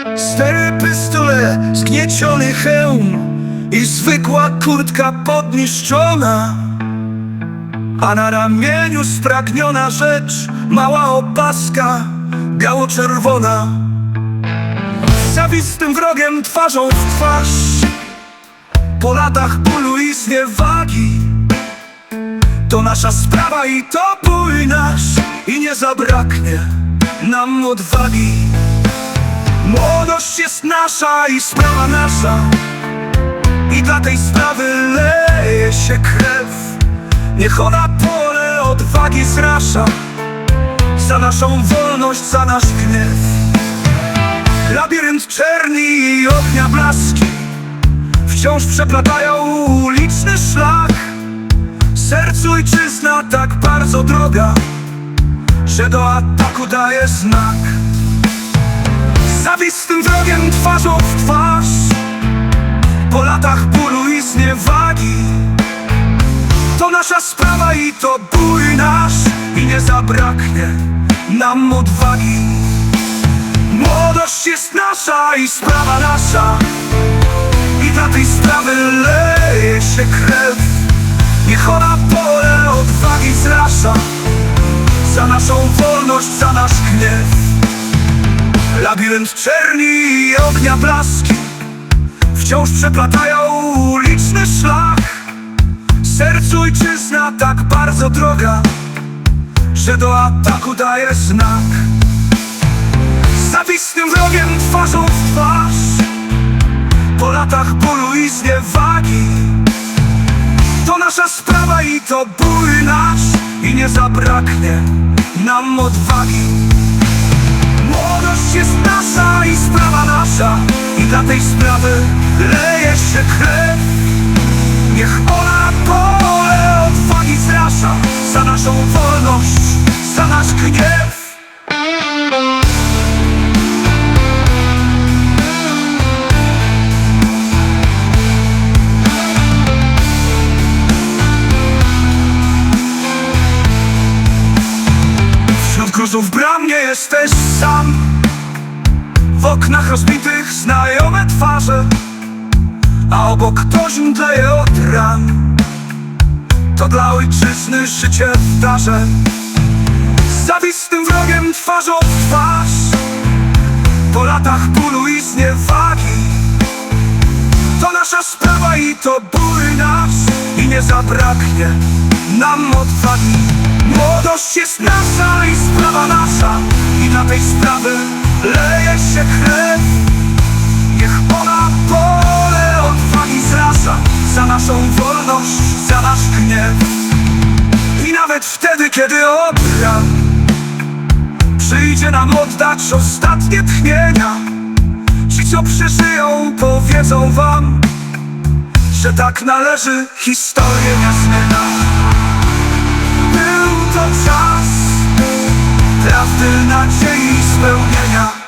Cztery pistole, zgnieciony hełm I zwykła kurtka podniszczona. A na ramieniu spragniona rzecz Mała opaska, biało-czerwona. Zawistym wrogiem twarzą w twarz. Po latach bólu i zniewagi. To nasza sprawa i to bój nasz. I nie zabraknie nam odwagi Młodość jest nasza i sprawa nasza. I dla tej sprawy leje się krew. Niech ona pole odwagi zrasza. Za naszą wolność, za nasz gniew. Labirynt czerni i ognia blaski. Wciąż przeplatają uliczny szlak. Sercu ojczyzna tak bardzo droga Że do ataku daje znak Zawistym wrogiem twarzą w twarz. Po latach bólu i zniewagi. To nasza sprawa i to bój nasz. I nie zabraknie nam odwagi. Młodość jest nasza i sprawa nasza. I dla tej sprawy leje się krew. Niech ona pole odwagi zrasza. Za naszą wolność, za nasz gniew Labirynt czerni i ognia blaski Wciąż przeplatają uliczny szlak. Sercu ojczyzna tak bardzo droga Że do ataku daje znak. Z zawistym wrogiem twarzą w twarz Po latach bólu i zniewagi. To nasza sprawa i to bój nasz I nie zabraknie nam odwagi Młodość jest nasza i sprawa nasza. I dla tej sprawy leje się krew. Niech ona pole odwagi zrasza Za naszą wolność, za nasz gniew. Wśród gruzów bram nie jesteś sam W oknach rozbitych znajome twarze A obok ktoś mdleje od ran. To dla ojczyzny życie w darze. Z zawistym wrogiem twarzą w twarz. Po latach bólu i zniewagi. To nasza sprawa i to bój nasz. I nie zabraknie nam odwagi. Młodość jest nasza i sprawa nasza. I dla tej sprawy leje się krew Niech ona pole odwagi zrasza Za naszą wolność, za nasz gniew. I nawet wtedy, kiedy obran Przyjdzie nam oddać ostatnie tchnienia Ci, co przeżyją, powiedzą wam Że tak należy historię zmieniać był to czas Gwiazdy nadziei spełnienia.